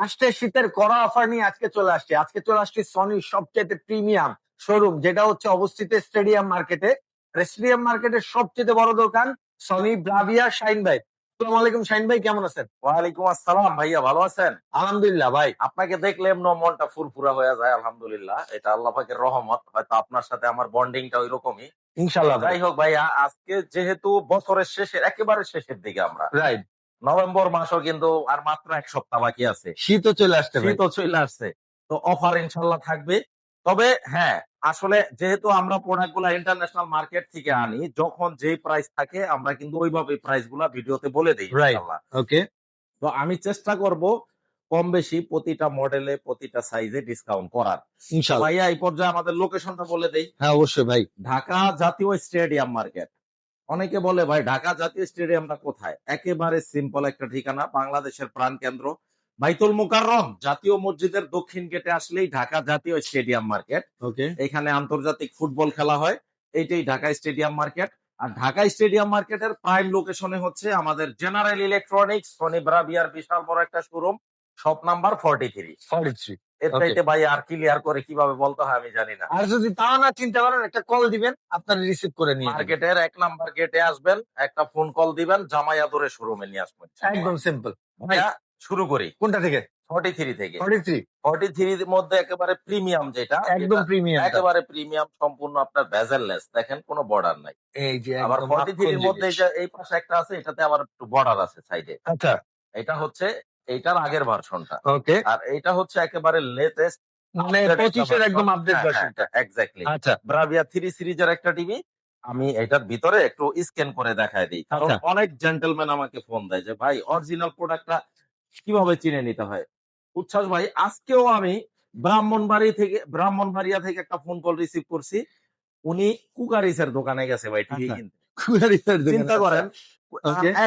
আসছে শীতের কড়া অফার নিয়ে আজকে চলে আসছে। আজকে চলে আসছে সনির সবচেয়ে প্রিমিয়াম শোরুম যেটা হচ্ছে অবস্থিত স্টেডিয়াম মার্কেটে স্টেডিয়াম মার্কেটের সবচেয়ে বড় দোকান সনি ব্রাভিয়া শাইন ভাই আসসালামু আলাইকুম শাইন ভাই কেমন আছেন? ওয়ালাইকুম আসসালাম ভাইয়া ভালো আছেন? আলহামদুলিল্লাহ ভাই। আপনাকে দেখলে এমন মনটা ফুরফুরা হয়ে যায় আলহামদুলিল্লাহ। এটা আল্লাহ পাকের রহমত হয়তো আপনার সাথে আমার বন্ডিংটা ওই রকমই ইনশাল্লাহ যাই হোক ভাইয়া আজকে যেহেতু বছরের শেষের একেবারে শেষের দিকে আমরা। রাইট নভেম্বর মাসও কিন্তু আর মাত্র এক সপ্তাহ বাকি আছে। শীতও চলে আসছে শীতও চলে আসছে। তো অফার ইনশাল্লাহ থাকবে। তবে হ্যাঁ আসলে যেহেতু আমরা প্রোডাক্টগুলা ইন্টারন্যাশনাল মার্কেট থেকে আনি যখন যেই প্রাইস থাকে আমরা কিন্তু ওইভাবে প্রাইসগুলা ভিডিওতে বলে দিই ওকে তো আমি চেষ্টা করব কম বেশি প্রতিটা মডেলে প্রতিটা সাইজে ডিসকাউন্ট করার। ভাইয়া এই পর্যায়ে আমাদের লোকেশনটা বলে দেই। হ্যাঁ অবশ্যই ভাই। ঢাকা জাতীয় স্টেডিয়াম মার্কেট অনেকে বলে ভাই ঢাকা জাতীয় স্টেডিয়ামটা কোথায়? একেবারে সিম্পল একটা ঠিকানা বাংলাদেশের প্রাণ কেন্দ্র বাইতুল মুকাররম জাতীয় মসজিদের দক্ষিণ গেটে আসলেই ঢাকা জাতীয় স্টেডিয়াম মার্কেট। ওকে। এখানে আন্তর্জাতিক ফুটবল খেলা হয় এইটাই ঢাকা স্টেডিয়াম মার্কেট। আর ঢাকা স্টেডিয়াম মার্কেটের প্রাইম লোকেশনে হচ্ছে আমাদের জেনারেল ইলেকট্রনিক্স সনি ব্রাভিয়ার বিশাল বড় একটা showroom shop number forty three forty three এর চাইতে ভাই আর ক্লিয়ার করে কীভাবে বলতে হয় আমি জানি না। আর যদি তাও না চিন্তা করেন একটা কল দিবেন আপনার রিসিভ করে নিয়ে মার্কেটের এক নাম্বার গেটে আসবেন একটা ফোন কল দিবেন জামাইয়াদুরে শোরুমে নিয়ে আসবেন। একদম সিম্পল শুরু করি। কোনটা থেকে? ফর্টি থ্রি থেকে। ফর্টি থ্রি ফর্টি থ্রির মধ্যে একেবারে প্রিমিয়াম যেটা একদম প্রিমিয়াম একেবারে প্রিমিয়াম সম্পূর্ণ আপনার ভেজাললেস দেখেন কোনো বর্ডার নাই। এই যে আবার ফর্টি থ্রির মধ্যে এই পাশে একটা আছে এটাতে আবার একটু বর্ডার আছে সাইডে আচ্ছা। এটা হচ্ছে এইটার আগের ভার্সনটা ওকে আর এইটা হচ্ছে একেবারে লেটেস্ট মানে পঁচিশের একদম আপডেট হ্যাঁ, ভার্সনটা এক্স্যাক্টলি আচ্ছা। ব্রাভিয়া থ্রি সিরিজের একটা টিভি আমি এটার ভিতরে একটু স্ক্যান করে দেখায় দিই। কারণ আচ্ছা। অনেক জেন্টলম্যান আমাকে ফোন দেয় যে ভাই অরিজিনাল প্রোডাক্টটা কীভাবে চিনে নিতে হয়? উচ্ছ্বাস ভাই আজকেও আমি ব্রাহ্মণবাড়ি থেকে ব্রাহ্মণবাড়িয়া থেকে একটা ফোন কল রিসিভ করছি। উনি কুকারিসের দোকানে গেছে ভাই টিভি আচ্ছা। কিনতে। চিন্তা করেন.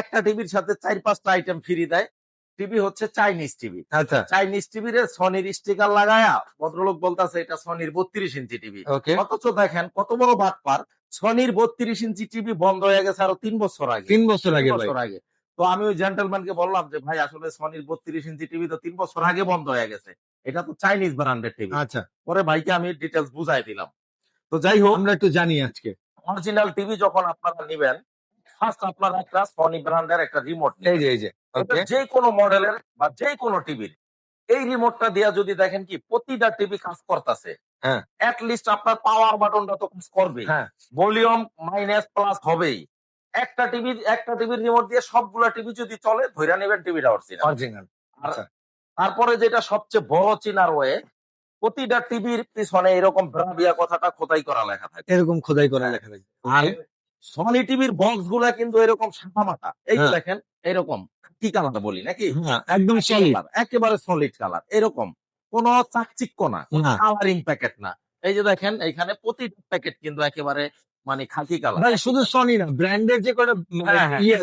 একটা টিভির সাথে চার পাঁচটা আইটেম ফ্রি দেয়। টিভি হচ্ছে চাইনিজ টিভি। আচ্ছা। চাইনিজ টিভির সনির স্টিকার লাগায়া ভদ্রলোক বলতাছে এটা সনির বত্রিশ ইঞ্চি টিভি। অথচ দেখেন কত বড় বাটপার সনির বত্রিশ ইঞ্চি টিভি বন্ধ হয়ে গেছে আরও তিন বছর আগে। তিন বছর আগে বছর আগে। তো আমি ওই জেন্টলম্যানকে বললাম যে ভাই আসলে সনির বত্রিশ ইঞ্চি টিভি তো তিন বছর আগে বন্ধ হয়ে গেছে। এটা তো চাইনিজ ব্র্যান্ডের টিভি। আচ্ছা। পরে ভাইকে আমি ডিটেলস বুঝাই দিলাম। তো যাই হোক। আমরা একটু জানি আজকে। অরিজিনাল টিভি যখন আপনারা নিবেন ফার্স্ট আপনারা একটা সনি ব্র্যান্ডের একটা রিমোট এই যে এই যে যে কোনো মডেলের বা যে কোনো টিভির এই রিমোটটা দিয়া যদি দেখেন কি প্রতিটা টিভি কাজ করতেছে। হ্যাঁ। লিস্ট আপনার পাওয়ার বাটনটা তো কাজ করবে হ্যাঁ। ভলিউম মাইনাস প্লাস হবেই। একটা টিভি একটা টিভির রিমোট দিয়ে সবগুলা টিভি যদি চলে ধরে নেবেন টিভিটা অরিজিনাল অরিজিনাল আচ্ছা। তারপরে যেটা সবচেয়ে বড় চিনার ওয়ে প্রতিটা টিভির পিছনে এরকম ব্রাভিয়া কথাটা খোদাই করা লেখা থাকে। এরকম খোদাই করা লেখা থাকে। আর সনি টিভির বক্সগুলা কিন্তু এরকম সাদা মাথা এই যে হ্যাঁ। দেখেন এরকম। কি কালারটা বলি নাকি? হ্যাঁ একদম কালার, একেবারে সলিড কালার এরকম। কোন চাকচিক্য না কালারিং প্যাকেট না। এই যে দেখেন এখানে প্রতিটা প্যাকেট কিন্তু একেবারে মানে খাকি কালার শুধু সনি না ব্র্যান্ডের যে কটা হ্যাঁ, ইয়ে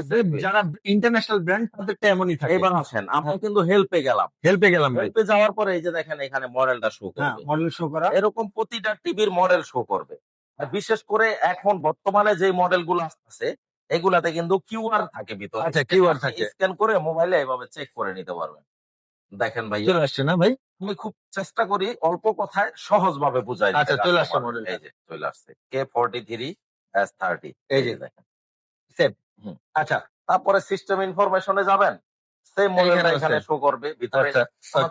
যারা ইন্টারন্যাশনাল ব্র্যান্ড তাদেরটা এমনই থাকে। এবার আসেন আমরা কিন্তু হেল্পে গেলাম। হেল্পে গেলাম হেল্পে যাওয়ার পরে এই যে দেখেন এখানে মডেলটা শো করবে। মডেল শো করা। এরকম প্রতিটা টিভির মডেল শো করবে। বিশেষ করে এখন বর্তমানে যে মডেলগুলো আসতেছে এগুলাতে কিন্তু কিউআর থাকে ভিতরে। আচ্ছা কিউআর থাকে। স্ক্যান করে মোবাইলে এভাবে চেক করে নিতে পারবেন। দেখেন ভাই চলে আসছে না ভাই? আমি খুব চেষ্টা করি অল্প কথায় সহজ ভাবে বুঝাই আচ্ছা, চলে আসছে টা। এই যে চলে আসছে। K forty three S thirty এই যে। দেখেন। হুম। আচ্ছা। তারপরে সিস্টেম ইনফরমেশনে যাবেন। সেই মডেলটা এখানে শো করবে ভিতরে আচ্ছা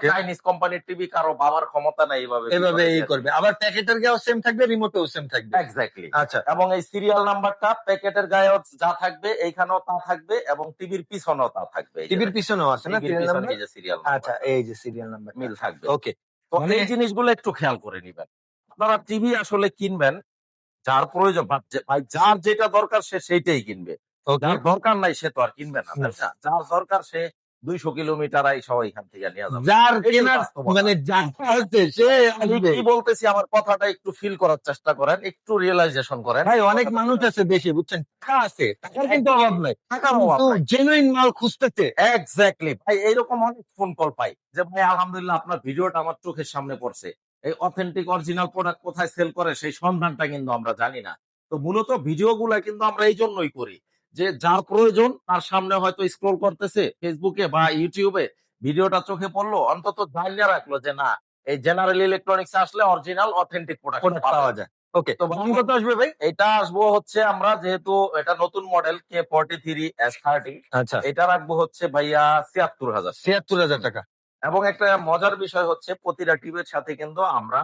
চাইনিজ কোম্পানির টিভি কারও বাবার ক্ষমতা নাই এইভাবে এভাবে এই করবে। আবার প্যাকেটের সেম থাকবে রিমোটেও সেম থাকবে। এক্স্যাক্টলি আচ্ছা। এবং এই সিরিয়াল নাম্বারটা প্যাকেটের গায়ে যা থাকবে এইখানেও তা থাকবে এবং টিভির পিছনেও তা থাকবে। টিভির পিছনেও আছে না সিরিয়াল নাম্বার এই যে সিরিয়াল আচ্ছা এই যে সিরিয়াল নাম্বার মিল থাকবে। ওকে তো মানে- এই জিনিসগুলো একটু খেয়াল করে নিবেন। আপনারা টিভি আসলে কিনবেন যার প্রয়োজন ভাই যার যেটা দরকার সে সেইটাই কিনবে। যার দরকার নাই সে তো আর কিনবে না। না? যার দরকার সে দুইশো কিলোমিটার সবাই এখান থেকে নিয়ে যাবে। যার কেনার মানে সে আমি কি বলতেছি আমার কথাটা একটু ফিল করার চেষ্টা করেন একটু রিয়েলাইজেশন করেন। ভাই অনেক মানুষ আছে দেশে বুঝছেন? টাকা আছে টাকার কিন্তু অভাব নাই। জেনুইন মাল খুঁজতেছে। এক্স্যাক্টলি ভাই এইরকম অনেক ফোন কল পাই যে ভাই আলহামদুলিল্লাহ আপনার ভিডিওটা আমার চোখের সামনে পড়ছে। এই অথেন্টিক অরিজিনাল প্রোডাক্ট কোথায় সেল করে সেই সন্ধানটা কিন্তু আমরা জানি না। তো মূলত ভিডিও গুলা কিন্তু আমরা এই জন্যই করি। যে যার প্রয়োজন তার সামনে হয়তো স্ক্রোল করতেছে ফেসবুকে বা ইউটিউবে ভিডিওটা চোখে পড়ল অন্তত জানিয়ে রাখল যে না এই জেনারেল ইলেকট্রনিক্স আসলে অরিজিনাল অথেন্টিক প্রোডাক্ট পাওয়া যায়। ওকে তো দাম কত আসবে ভাই? এটা আসব হচ্ছে আমরা যেহেতু এটা নতুন model K forty three S thirty আচ্ছা। এটা রাখব হচ্ছে ভাইয়া ছিয়াত্তর হাজার। ছিয়াত্তর হাজার টাকা। এবং একটা মজার বিষয় হচ্ছে প্রতিটা টিভির সাথে কিন্তু আমরা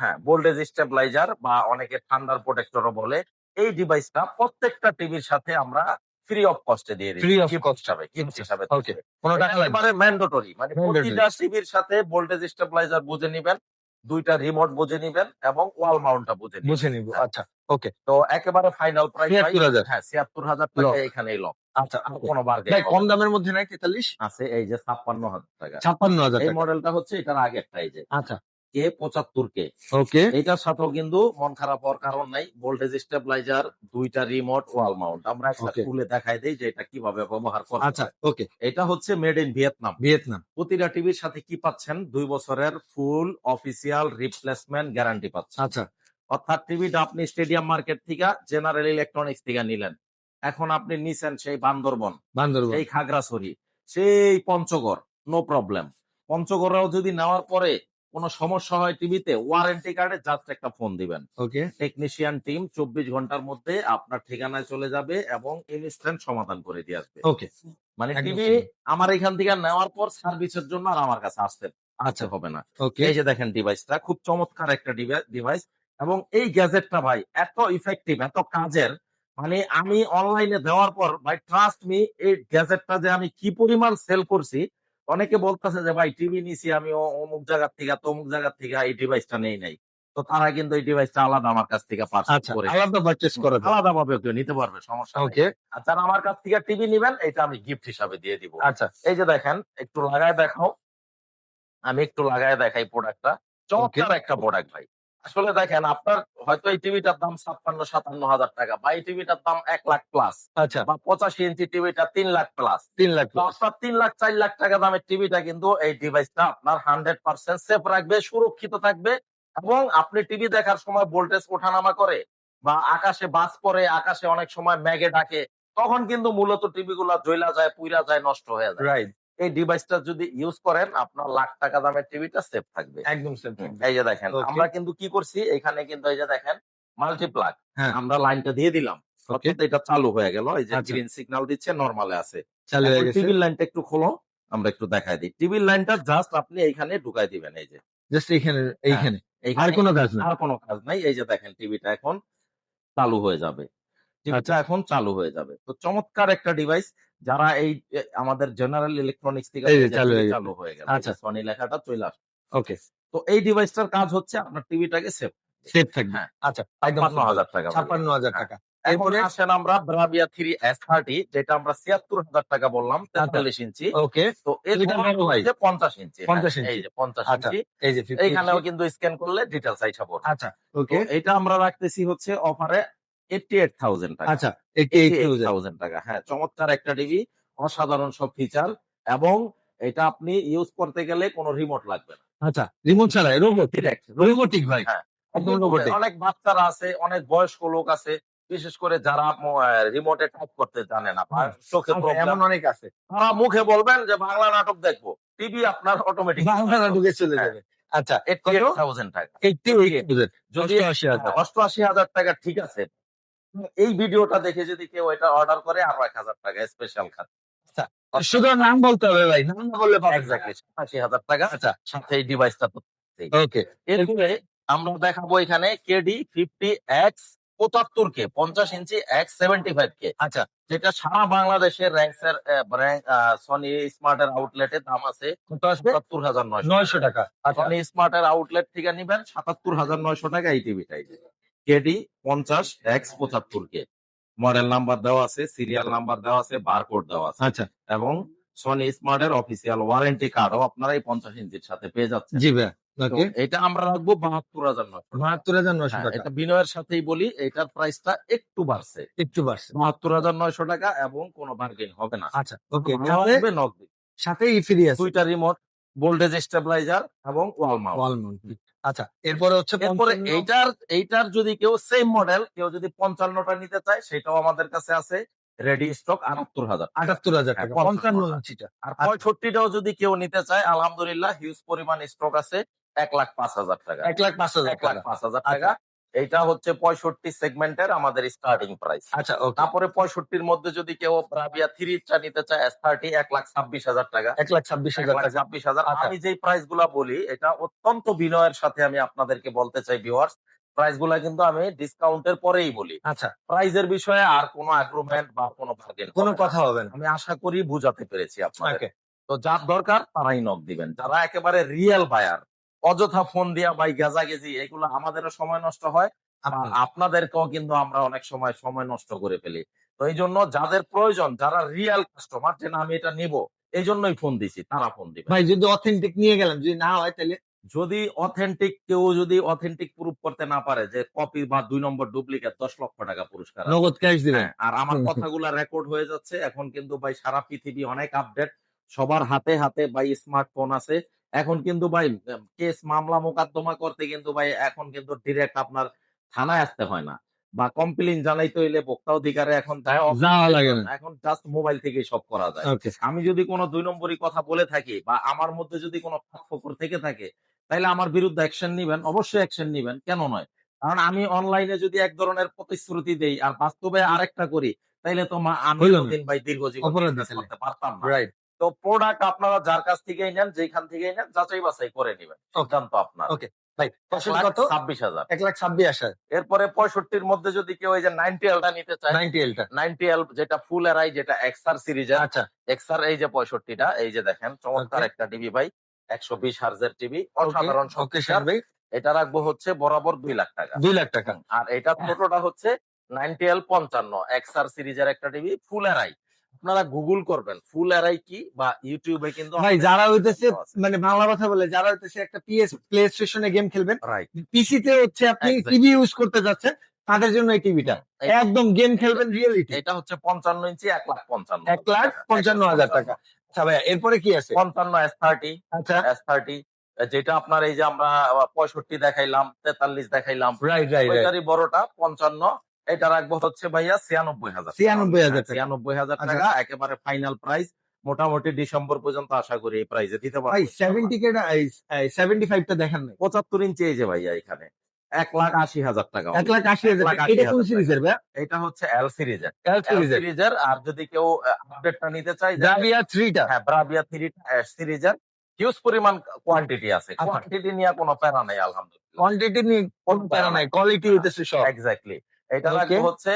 হ্যাঁ ভোল্টেজ স্টেবিলাইজার বা অনেকে ঠান্ডার প্রোটেক্টরও বলে এই ডিভাইসটা প্রত্যেকটা টিভির সাথে আমরা ফ্রি অফ কস্টে দিয়ে দিই Free of gift cost। হিসাবে হিসাবে ওকে কোনো টাকা লাগবে না। একেবারে ম্যান্ডেটরি মানে প্রতিটা টিভির সাথে ভোল্টেজ স্টেবিলাইজার বুঝে নিবেন দুইটা রিমোট বুঝে নিবেন এবং ওয়াল মাউন্টটা বুঝে নিবেন। বুঝে নিব আচ্ছা ওকে তো একেবারে ফাইনাল প্রাইস হ্যাঁ ছিয়াত্তর হাজার টাকা এখানেই লক আচ্ছা কোনো বার্গেন কম দামের মধ্যে নাই তেতাল্লিশ? আছে এই যে ছাপ্পান্ন হাজার টাকা। ছাপ্পান্ন হাজার এই মডেলটা হচ্ছে এটার আগেরটা এই যে। আচ্ছা। কে পঁচাত্তর কে? ওকে। এটার সাথেও কিন্তু মন খারাপ হওয়ার কারণ নাই। ভোল্টেজ স্টেবিলাইজার দুইটা রিমোট ওয়াল মাউন্ট আমরা একটা খুলে দেখাই দেই যে এটা কীভাবে ব্যবহার করতে আচ্ছা ওকে। এটা হচ্ছে মেড ইন ভিয়েতনাম ভিয়েতনাম প্রতিটা টিভির সাথে কি পাচ্ছেন? দুই বছরের ফুল অফিসিয়াল রিপ্লেসমেন্ট গ্যারান্টি পাচ্ছেন। আচ্ছা। অর্থাৎ টিভিটা আপনি স্টেডিয়াম মার্কেট থেকে জেনারেল ইলেকট্রনিক্স থেকে নিলেন। এখন আপনি নিছেন সেই বান্দরবন। বান্দরবান। সেই খাগড়াছড়ি। সেই পঞ্চগড়। নো প্রবলেম পঞ্চগড়েও যদি নেওয়ার পরে কোনো সমস্যা হয় টিভিতে ওয়ারেন্টি কার্ডে জাস্ট একটা ফোন দিবেন। ওকে টেকনিশিয়ান টিম চব্বিশ ঘণ্টার মধ্যে আপনার ঠিকানায় চলে যাবে এবং ইনস্ট্যান্ট সমাধান করে দিয়ে আসবে। ওকে মানে টিভি আমার এখান থেকে নেওয়ার পর সার্ভিসের জন্য আর আমার কাছে আসতে আচ্ছা। হবে না। ওকে এই যে দেখেন ডিভাইসটা খুব চমৎকার একটা ডিভাইস এবং এই গ্যাজেটটা ভাই এত ইফেক্টিভ এত কাজের মানে আমি অনলাইনে দেওয়ার পর ভাই ট্রাস্ট মি এই গ্যাজেটটা যে আমি কি পরিমাণ সেল করছি অনেকে বলতেছে যে ভাই টিভি নিছি আমি অমুক জায়গার থেকে তমুক জায়গার থেকে এই ডিভাইসটা নেই নাই। তো তারা কিন্তু এই ডিভাইসটা আলাদা আমার কাছ থেকে পারচেজ আচ্ছা করে আলাদা পারচেস করা আলাদা ভাবে কেউ নিতে পারবে সমস্যা ওকে আর যারা আমার কাছ থেকে টিভি নেবেন এটা আমি গিফট হিসাবে দিয়ে দিব। আচ্ছা। এই যে দেখেন একটু লাগায় দেখাও। আমি একটু লাগায় দেখাই প্রোডাক্টটা চমৎকার একটা প্রোডাক্ট ভাই। আসলে দেখেন আপনার হয়তো এই টিভিটার দাম ছাপ্পান্ন সাতান্ন হাজার টাকা বা এই টিভিটার দাম এক লাখ প্লাস আচ্ছা। বা পঁচাশি ইঞ্চি টিভিটা তিন লাখ প্লাস তিন লাখ আপনার তিন লাখ চার লাখ টাকা দামের টিভিটা কিন্তু এই ডিভাইসটা আপনার হান্ড্রেড পার্সেন্ট সেফ রাখবে সুরক্ষিত থাকবে এবং আপনি টিভি দেখার সময় ভোল্টেজ ওঠানামা করে বা আকাশে বাস পড়ে আকাশে অনেক সময় ম্যাগে ডাকে তখন কিন্তু মূলত টিভি গুলা জ্বলা যায় পুইরা যায় নষ্ট হয়ে যায়। রাইট এই ডিভাইসটা যদি ইউজ করেন আপনার লাখ টাকা দামের টিভিটা সেফ থাকবে। একদম হুম, এই যে দেখেন আমরা কিন্তু কি করছি এখানে কিন্তু এই যে দেখেন মাল্টিপ্লাগ হ্যাঁ। আমরা লাইনটা দিয়ে দিলাম। এটা চালু হয়ে গেল। এই যে আচ্ছা। গ্রিন সিগন্যাল দিচ্ছে নরমালে আছে। টিভির লাইনটা একটু খোলো আমরা একটু দেখাই দিই। টিভির লাইনটা জাস্ট আপনি এইখানে ঢুকাই দিবেন এই যে। জাস্ট এইখানে এইখানে। আর কোনো কাজ না আর কোনো কাজ নাই। এই যে দেখেন টিভিটা এখন চালু হয়ে যাবে। টিভিটা আচ্ছা। এখন চালু হয়ে যাবে। তো চমৎকার একটা ডিভাইস যারা এই আমাদের জেনারেল ইলেকট্রনিক্স থেকে এই এই চালু হয়ে হয়ে গেল আচ্ছা। সনি লেখাটা চলে আসবে ওকে। তো এই ডিভাইসটার কাজ হচ্ছে আপনার টিভিটাকে সেভ সেফ থাকবে। হ্যাঁ। আচ্ছা ছাপ্পান্ন হাজার টাকা। ছাপ্পান্ন হাজার হ্যাঁ। টাকা। এখন এরপরে আসেন আমরা ব্রাভিয়া থ্রি এস থার্টি যেটা আমরা ছিয়াত্তর হাজার টাকা বললাম তেতাল্লিশ ইঞ্চি। ওকে। তো এটা পঞ্চাশ ইঞ্চি। 50 হ্যাঁ, এই ইঞ্চি। যে পঞ্চাশ আচ্ছা, ইঞ্চি। এই যে 50 এইখানেও কিন্তু স্ক্যান করলে ডিটেলস আইসা পড়বে আচ্ছা। ওকে। এটা আমরা রাখতেছি হচ্ছে অফারে এইটটি এইট থাউজেন্ড টাকা। আচ্ছা এইটি এইট থাউজেন্ড থাউজেন্ড টাকা হ্যাঁ চমৎকার একটা টিভি অসাধারণ সব ফিচার এবং এটা আপনি ইউজ করতে গেলে কোনো রিমোট লাগবে না। আচ্ছা রিমোট ছাড়াই রোবট রোবোটিক ভাই হ্যাঁ। অনেক বাচ্চারা আছে অনেক বয়স্ক লোক আছে বিশেষ করে যারা রিমোটে টাইপ করতে জানে না চোখে এমন অনেক আছে। তারা মুখে বলবেন যে বাংলা নাটক দেখব। টিভি আপনার অটোমেটিক বাংলা ঢুকে চলে হ্যাঁ। যাবে। আচ্ছা এইট থাউজেন্ড টাকা। যদি অষ্টআশি হাজার টাকা ঠিক আছে এই ভিডিওটা দেখে যদি কেউ এটা অর্ডার করে আরও এক হাজার টাকা স্পেশাল খাত শুধু নাম বলতে হবে ভাই নাম না বললে এক্স্যাক্টলি সাতাশি হাজার টাকা। আচ্ছা সাথে এই ডিভাইসটা তো ওকে এরপরে আমরা দেখাবো এখানে কেডি ফিফটি এক্স পঁচাত্তর কে পঞ্চাশ inch X seventy five K আচ্ছা যেটা সারা বাংলাদেশের র্যাঙ্কস এর সনি স্মার্ট এর আউটলেটে দাম আছে সাতাত্তর হাজার নয়শো টাকা। সনি স্মার্ট এর আউটলেট থেকে নিবেন সাতাত্তর হাজার নয়শো টাকা এই টিভিটাই কেডি পঞ্চাশ এক্স পঁচাত্তর কে মডেল নাম্বার দেওয়া আছে সিরিয়াল নাম্বার দেওয়া আছে বারকোড দেওয়া আছে। আচ্ছা। এবং সনি স্মার্ট এর অফিসিয়াল ওয়ারেন্টি কার্ডও আপনারা এই পঞ্চাশ ইঞ্চির সাথে পেয়ে যাচ্ছেন। জি ভাই এটা আমরা রাখব বাহাত্তর হাজার নয়শো বাহাত্তর হাজার নয়শো হ্যাঁ, টাকা। এটা বিনয়ের সাথেই বলি এটার প্রাইসটা একটু বাড়ছে। একটু বাড়ছে। বাহাত্তর হাজার নয়শো টাকা এবং কোনো বার্গেন হবে না। আচ্ছা ওকে লাগবে নগদি সাথে ই ফ্রি আছে। দুইটা রিমোট ভোল্টেজ স্টেবিলাইজার এবং ওয়াল মাউন্ট ওয়াল মাউন্ট আচ্ছা এরপরে হচ্ছে এরপরে এইটার এইটার যদি কেউ সেম মডেল কেউ যদি পঞ্চান্নটা নিতে চায় সেটাও আমাদের কাছে আছে রেডি স্টক আটাত্তর হাজার আটাত্তর হাজার টাকা হ্যাঁ, পঞ্চান্ন পঞ্চান্ন ইঞ্চিটা। আর পঁয়ষট্টিটাও যদি কেউ নিতে চায় আলহামদুলিল্লাহ হিউজ পরিমাণ স্টক আছে এক লাখ পাঁচ হাজার টাকা। এক লাখ পাঁচ হাজার এক লাখ পাঁচ হাজার টাকা। এইটা হচ্ছে পঁয়ষট্টি সেগমেন্টের আমাদের স্টার্টিং প্রাইস আচ্ছা তারপরে পঁয়ষট্টির মধ্যে যদি কেউ ব্রাভিয়া থ্রিটা নিতে চায় এস থার্টি এক লাখ ছাব্বিশ হাজার টাকা। এক লাখ ছাব্বিশ হাজার ছাব্বিশ হাজার। আচ্ছা। আমি যে প্রাইসগুলা বলি এটা অত্যন্ত বিনয়ের সাথে আমি আপনাদেরকে বলতে চাই ভিউয়ার্স প্রাইসগুলা কিন্তু আমি ডিসকাউন্টের পরেই বলি। আচ্ছা। প্রাইজের বিষয়ে আর কোনো অ্যাগ্রুমেন্ট বা কোনো বার্গেন কোনো কথা হবে না। আমি আশা করি বুঝাতে পেরেছি আপনাকে তো যার দরকার তারাই নক দিবেন। যারা একেবারে রিয়েল বায়ার অযথা ফোন দিয়া ভাই গেজা গেজি এগুলো আমাদেরও সময় নষ্ট হয় আর আপনাদেরকেও কিন্তু আমরা অনেক সময় সময় নষ্ট করে ফেলি। তো এই জন্য যাদের প্রয়োজন যারা রিয়েল কাস্টমার যে না আমি এটা নিব এই জন্যই ফোন দিছি তারা ফোন দিবে। ভাই যদি অথেন্টিক নিয়ে গেলাম যদি না হয় তাহলে যদি অথেন্টিক কেউ যদি অথেন্টিক প্রুফ করতে না পারে যে কপি বা দুই নম্বর ডুপ্লিকেট দশ লক্ষ টাকা পুরস্কার নগদ ক্যাশ দিবেন। হ্যাঁ, আর আমার। কথাগুলো রেকর্ড হয়ে যাচ্ছে। এখন কিন্তু ভাই সারা পৃথিবী অনেক আপডেট সবার হাতে হাতে ভাই স্মার্টফোন আছে। এখন কিন্তু ভাই কেস মামলা মোকদ্দমা করতে কিন্তু ভাই এখন কিন্তু ডিরেক্ট আপনার থানায় আসতে হয় না। বা কমপ্লেন জানাইতে হইলে ভোক্তা অধিকারে এখন এখন জাস্ট মোবাইল থেকে সব করা যায়। আমি যদি কোনো দুই নম্বরই কথা বলে থাকি বা আমার মধ্যে যদি কোনো ফাঁকফোকর থেকে থাকে তাহলে আমার বিরুদ্ধে অ্যাকশন নিবেন অবশ্যই অ্যাকশন নিবেন। কেন নয়? কারণ আমি অনলাইনে যদি এক ধরনের প্রতিশ্রুতি দেই আর বাস্তবে আরেকটা করি তাইলে তো মা- আমি ভাই দীর্ঘজীবন করতে পারতাম না। রাইট তো প্রোডাক্ট আপনারা যার কাছ থেকেই নেন যেখান থেকে নেন যাচাই বাছাই করে নেবেন। সিদ্ধান্ত আপনার. ভাই কত? ছাব্বিশ হাজার। এক লাখ ছাব্বিশ হাজার। এরপরে পঁয়ষট্টির মধ্যে যদি কেউ এই যে নাইনটি এলটা নিতে চায় নাইনটি এলটা নাইনটি এল যেটা ফুল এরাই যেটা সিরিজের আচ্ছা। এই যে পঁয়ষট্টিটা এই যে দেখেন চমৎকার একটা টিভি ভাই একশো বিশ হার্জের টিভি অসাধারণ ওকে ভাই। এটা রাখব হচ্ছে বরাবর দুই লাখ টাকা। দুই লাখ টাকা। আর এটা ছোটটা হচ্ছে নাইনটি এল পঞ্চান্ন এক্সআর সিরিজের একটা টিভি ফুল এরাই আপনারা গুগল করবেন ফুল এরাই কি বা ইউটিউবে কিন্তু ভাই যারা হইতেছে মানে বাংলা কথা বলে যারা হইতেছে একটা পিএস প্লে স্টেশনে গেম খেলবেন পিসিতে হচ্ছে আপনি টিভি ইউজ করতে যাচ্ছেন তাদের জন্য এই টিভিটা একদম গেম খেলবেন রিয়েলিটি এটা হচ্ছে পঞ্চান্ন ইঞ্চি এক লাখ পঞ্চান্ন। এক লাখ পঞ্চান্ন হাজার টাকা। আচ্ছা ভাইয়া এরপরে কি আছে? পঞ্চান্ন এস থার্টি আচ্ছা। এস থার্টি যেটা আপনার এই যে আমরা পঁয়ষট্টি দেখাইলাম তেতাল্লিশ দেখাইলাম রাইট রাইট বড়টা পঞ্চান্ন এটা রাখব হচ্ছে ভাইয়া ছিয়ানব্বই হাজার ছিয়ানব্বই হাজার টাকা। ছিয়ানব্বই হাজার আচ্ছা। টাকা একেবারে ফাইনাল প্রাইস মোটামুটি ডিসেম্বর পর্যন্ত আশা করি এই প্রাইসে দিতে পারব সেভেন্টি কে সেভেন্টি ফাইভটা দেখেন নাই। পঁচাত্তর ইঞ্চি এই যে ভাইয়া এখানে এক লাখ আশি হাজার টাকা এক লাখ আশি হাজার এটা কোন সিরিজের এটা হচ্ছে এল সিরিজের এল সিরিজের আর যদি কেউ আপডেটটা নিতে চায় যে- জাভিয়া থ্রিটা হ্যাঁ ব্রাভিয়া থ্রি সিরিজের হিউজ পরিমাণ কোয়ান্টিটি আছে। আচ্ছা। কোয়ান্টিটি নিয়ে কোনো প্যারা নেই আলহামদুলিল্লাহ। কোয়ান্টিটি নিয়ে কোনো প্যারা নাই কোয়ালিটি হইতেছে সব। এক্স্যাক্টলি এটা. রাখব হচ্ছে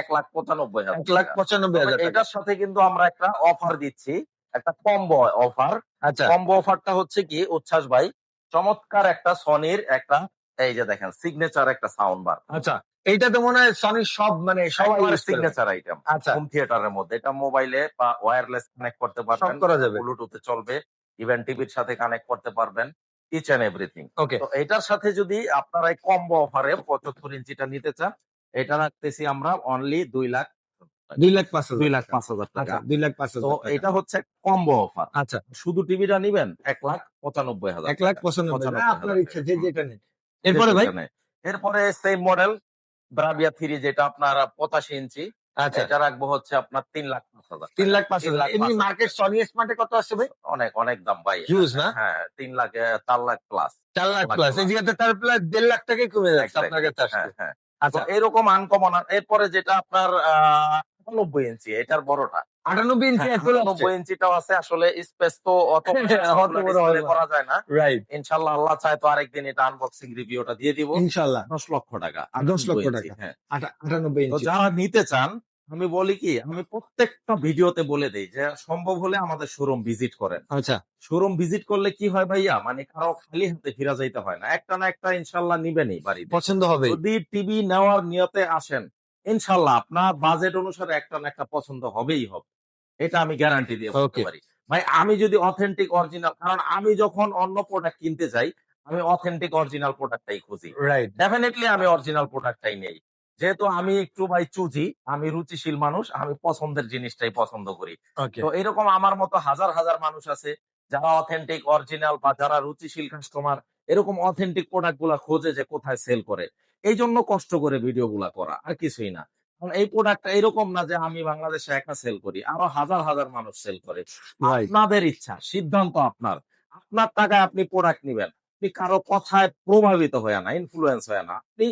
এক লাখ পঁচানব্বই হাজার এক লাখ পঁচানব্বই হাজার এটার সাথে কিন্তু আমরা একটা অফার দিচ্ছি একটা কম্বো অফার আচ্ছা। কম্বো অফারটা হচ্ছে কি উচ্ছ্বাস ভাই চমৎকার একটা সনির একটা এই যে দেখেন সিগনেচার একটা সাউন্ড বার আচ্ছা এইটা তো মনে হয় সনি সব মানে সবাই সিগনেচার আইটেম আচ্ছা। হোম থিয়েটারের মধ্যে। এটা মোবাইলে বা ওয়্যারলেস কানেক্ট করতে পারবেন। করা যাবে। ব্লুটুথে চলবে। ইভেন টিভির সাথে কানেক্ট করতে পারবেন। ইচ এন্ড এভরিথিং ওকে তো এটার সাথে যদি আপনারা এই কম্বো অফারে পঁচাত্তর ইঞ্চিটা নিতে চান এটা রাখতেছি আমরা অনলি দুই লাখ দুই লাখ পাঁচ দুই লাখ পাঁচ হাজার আচ্ছা টাকা দুই লাখ পাঁচ হাজার এটা হচ্ছে কম্বো অফার আচ্ছা। শুধু টিভিটা নিবেন এক লাখ পঁচানব্বই হাজার এক লাখ পঁচানব্বই আপনার ইচ্ছা যে যেটা নেন। এরপরে ভাই? এরপরে সেম মডেল ব্রাভিয়া থ্রি যেটা আপনার পঁচাশি ইঞ্চি। আচ্ছা। এটা রাখব হচ্ছে আপনার তিন লাখ পাঁচ হাজার তিন লাখ পাঁচ হাজার এমনি মার্কেট সনি স্মার্টে কত আসছে ভাই? অনেক অনেক দাম ভাই। হিউজ না? হ্যাঁ তিন লাখ চার লাখ প্লাস চার লাখ প্লাস। এই জায়গাতে তার প্লাস দেড় লাখ টাকাই কমে যাচ্ছে. আপনার কাছে হ্যাঁ হ্যাঁ। আচ্ছা। এরকম আনকমন এরপরে যেটা আপনার আটানব্বই ইঞ্চি এটার বড়টা। আটানব্বই ইঞ্চি হ্যাঁ, আটানব্বই ইঞ্চিটাও আছে আসলে স্পেস তো অত হয়। করা যায় না। রাইট ইনশাল্লাহ আল্লাহ চায় তো আরেকদিন এটা আনবক্সিং রিভিউটা দিয়ে দিব। ইনশাল্লাহ দশ লক্ষ টাকা 10 লক্ষ টাকা। হ্যাঁ। আটানব্বই ইঞ্চি যারা নিতে চান আমি বলি কি আমি প্রত্যেকটা ভিডিওতে বলে দেই যে সম্ভব হলে আমাদের শোরুম ভিজিট করেন। আচ্ছা। শোরুম ভিজিট করলে কি হয় ভাইয়া? মানে কারও খালি হাতে ফিরা যাইতে হয় না। একটা না একটা ইনশাল্লাহ নিবেনই বাড়িতে। পছন্দ হবে যদি টিভি নেওয়ার নিয়তে আসেন ইনশাল্লাহ আপনার বাজেট অনুসারে একটা না একটা পছন্দ হবেই হবে। এটা আমি গ্যারান্টি দিয়ে বলতে পারি। ভাই আমি যদি অথেন্টিক অরিজিনাল কারণ আমি যখন অন্য প্রোডাক্ট কিনতে যাই আমি অথেন্টিক অরিজিনাল প্রোডাক্টটাই খুঁজি। রাইট ডেফিনেটলি আমি অরিজিনাল প্রোডাক্টটাই নেই। যেহেতু আমি একটু ভাই চুজি আমি রুচিশীল মানুষ আমি পছন্দের জিনিসটাই পছন্দ করি। তো এরকম আমার মতো হাজার হাজার মানুষ আছে যারা অথেন্টিক অরিজিনাল বা যারা রুচিশীল কাস্টমার এরকম অথেন্টিক প্রোডাক্টগুলা খোঁজে যে কোথায় সেল করে। এই জন্য কষ্ট করে ভিডিও গুলা করা আর কিছুই না। কারণ এই প্রোডাক্টটা এরকম না যে আমি বাংলাদেশে একটা সেল করি আরও হাজার হাজার মানুষ সেল করে. আপনাদের ইচ্ছা সিদ্ধান্ত আপনার। আপনার টাকায় আপনি প্রোডাক্ট নিবেন। আপনি কারও কথায় প্রভাবিত হয়ে না ইনফ্লুয়েন্স হয়ে না। আপনি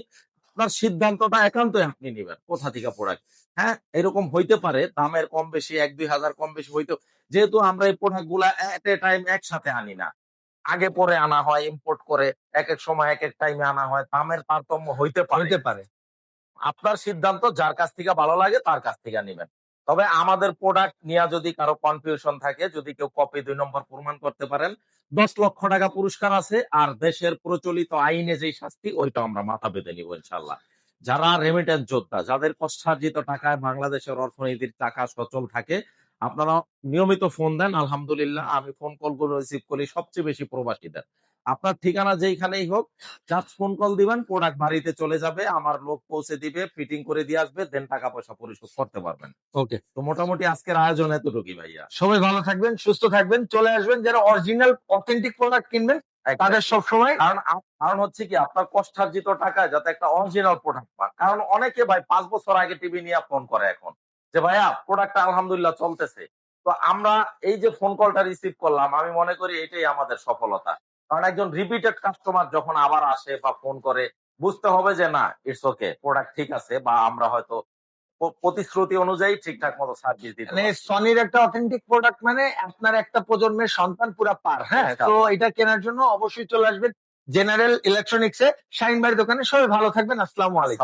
আপনার সিদ্ধান্তটা একান্তই আপনি নেবেন কোথা থেকে প্রোডাক্ট হ্যাঁ এরকম হইতে পারে দামের কম বেশি এক দুই হাজার কম বেশি হইতে যেহেতু আমরা এই প্রোডাক্টগুলা এট এ টাইম একসাথে আনি না। আগে পরে আনা হয় ইম্পোর্ট করে এক এক সময় এক এক টাইমে আনা হয় দামের তারতম্য হইতে পারে। হইতে পারে। আপনার সিদ্ধান্ত যার কাছ থেকে ভালো লাগে তার কাছ থেকে নেবেন। তবে আমাদের প্রোডাক্ট নিয়ে যদি কারও কনফিউশন থাকে, যদি কেউ কপি দুই নম্বর প্রমাণ করতে পারেন, দশ লক্ষ টাকা পুরস্কার আছে, আর দেশের প্রচলিত আইনে যেই শাস্তি, ওইটা আমরা মাথা বেঁধে নিব ইনশাল্লাহ যারা রেমিটেন্স যোদ্ধা, যাদের কষ্টার্জিত টাকায় বাংলাদেশের অর্থনীতির টাকা সচল থাকে, আপনারা নিয়মিত ফোন দেন, আলহামদুলিল্লাহ, আমি ফোন কলগুলো রিসিভ করি, সবচেয়ে বেশি প্রবাসীদের। আপনার ঠিকানা যেইখানেই হোক জাস্ট ফোন কল দিবেন প্রোডাক্ট বাড়িতে চলে যাবে আমার লোক পৌঁছে দিবে ফিটিং করে দিয়ে আসবে দেন টাকা পয়সা পরিশোধ করতে পারবেন। ওকে তো মোটামুটি আজকের আয়োজন এতটুকুই ভাইয়া। সবাই ভালো থাকবেন সুস্থ থাকবেন চলে আসবেন যারা অরিজিনাল অথেন্টিক প্রোডাক্ট কিনবেন তাদের সব সময় কারণ কারণ হচ্ছে কি আপনার কষ্টার্জিত টাকায় যাতে একটা অরিজিনাল প্রোডাক্ট পান। কারণ অনেকে ভাই পাঁচ বছর আগে টিভি নিয়ে ফোন করে এখন যে ভাইয়া প্রোডাক্টটা আলহামদুলিল্লাহ চলতেছে। তো আমরা এই যে ফোন কলটা রিসিভ করলাম আমি মনে করি এটাই আমাদের সফলতা। কারণ একজন রিপিটেড কাস্টমার যখন আবার আসে বা ফোন করে বুঝতে হবে যে না ইটস ওকে প্রোডাক্ট ঠিক আছে বা আমরা হয়তো প্রতিশ্রুতি অনুযায়ী ঠিকঠাক মতো সার্ভিস দিতে মানে সনির একটা অথেন্টিক প্রোডাক্ট মানে আপনার একটা প্রজন্মের সন্তান পুরা পার। হ্যাঁ তো এটা কেনার জন্য অবশ্যই চলে আসবেন জেনারেল ইলেকট্রনিক্সে শাইন শাইনবাড়ি দোকানে। সবাই ভালো থাকবেন আসসালামু আলাইকুম।